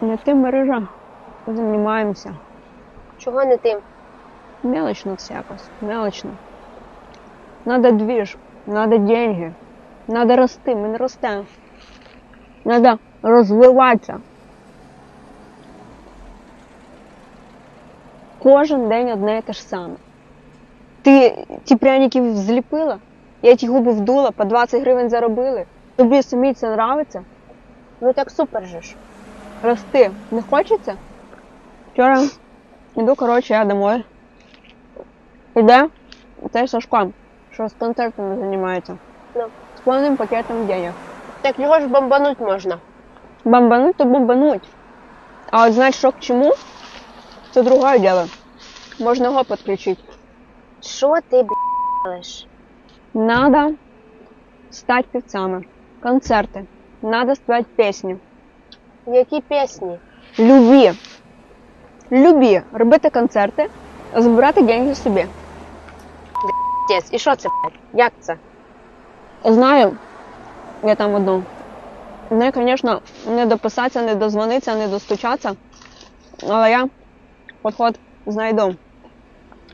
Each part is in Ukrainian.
Не тим мережа. Займаємося. Чого не тим? Мелочно все якось. Мелочно. Надо движ, надо деньги. Надо рости, ми не ростемо. Надо розвиватися. Кожен день одне і те ж саме. Ти ті пряники зліпила, я ті губи вдула, по 20 гривень заробили. Тобі самі це нравиться? Ну так супер же ж. Рости не хочеться? Вчора йду, коротше, я домой. Іде цей Сашко, що з концертами займається. Ну. З повним пакетом денег. Так його ж бомбануть можна. Бомбануть, то бомбануть. А от знать, що к чому, це другое дело. Можна його підключити. Що ти б**, Надо стати певцами. Концерти. Надо співати пісні. Які пісні? Любі. Любі. Робити концерти, збирати деньги собі. І що це, блядь? Як це? Знаю, я там одну. Не, звісно, не дописатися, не дозвонитися, не достучатися. Але я підход знайду.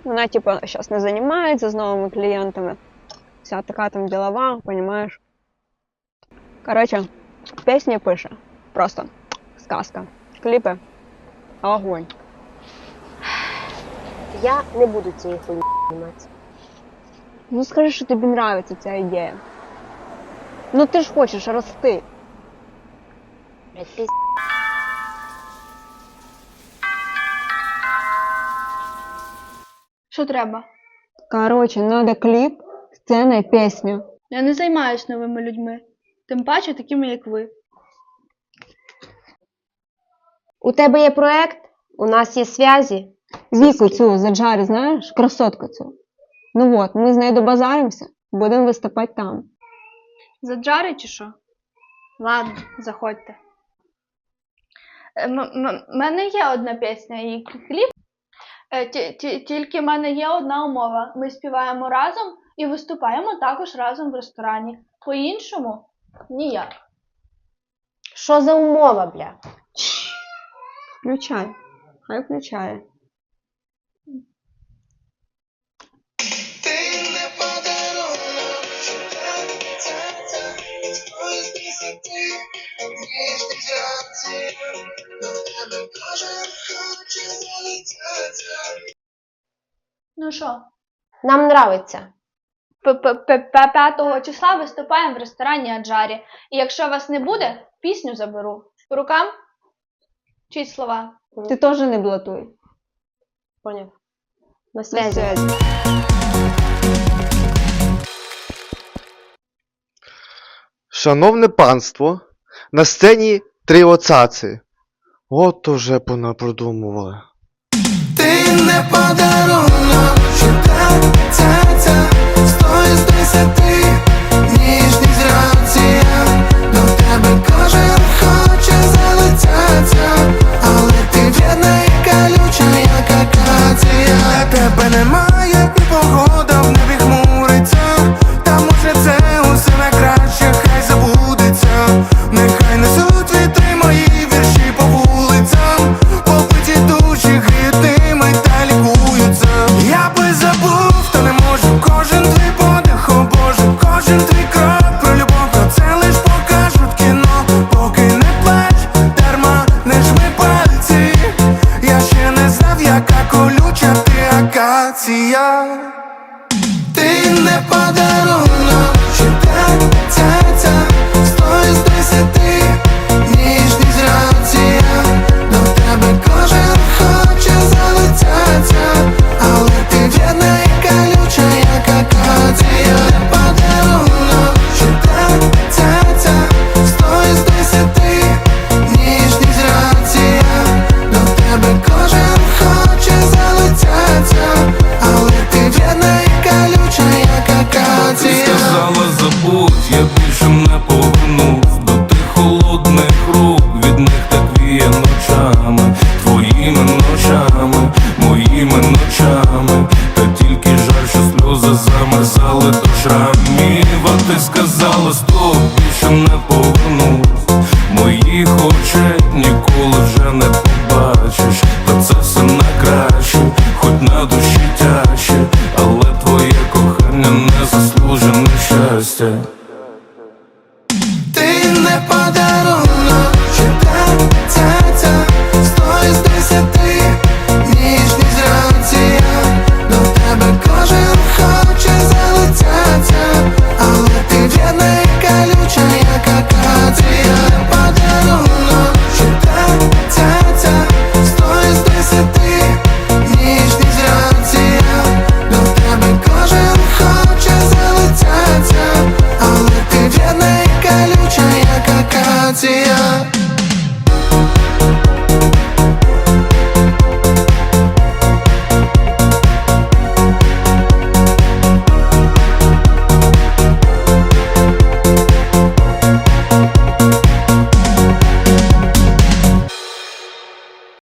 Вона, типу, зараз не займається з новими клієнтами. Вся така там ділова, розумієш. Коротше, пісні пише. Просто сказка. Кліпи. Огонь. Я не буду цієї хуйні займатися. Ну скажи, що тобі подобається ця ідея. Ну ти ж хочеш рости. Блядь, пізд... Що треба? Короче, надо кліп, сцена і пісня. Я не займаюсь новими людьми, тим паче такими, як ви. У тебе є проект, у нас є зв'язі. Віку цю заджарі, знаєш, красотку цю. Ну от, ми з нею добазаримося, будемо виступати там. Заджари чи що? Ладно, заходьте. Е, м- м- мене є одна пісня і кліп. Е, ті- ті- Тільки в мене є одна умова. Ми співаємо разом і виступаємо також разом в ресторані. По-іншому ніяк. Що за умова, бля? Включай. Хай включає. Ну що, Нам нравиться. п- п- п- п- 5 числа виступаємо в ресторані Аджарі. І якщо вас не буде, пісню заберу. По рукам? Чиї слова? Ти теж не блатуй. Поняв. На На связі. Шановне панство, на сцені три оцаци. От уже понапридумували. Ти не подарунок, що так цяця, акція, ти не подаруй. Міва, ти сказала, стоп, більше не повернусь. Моїх очей ніколи вже не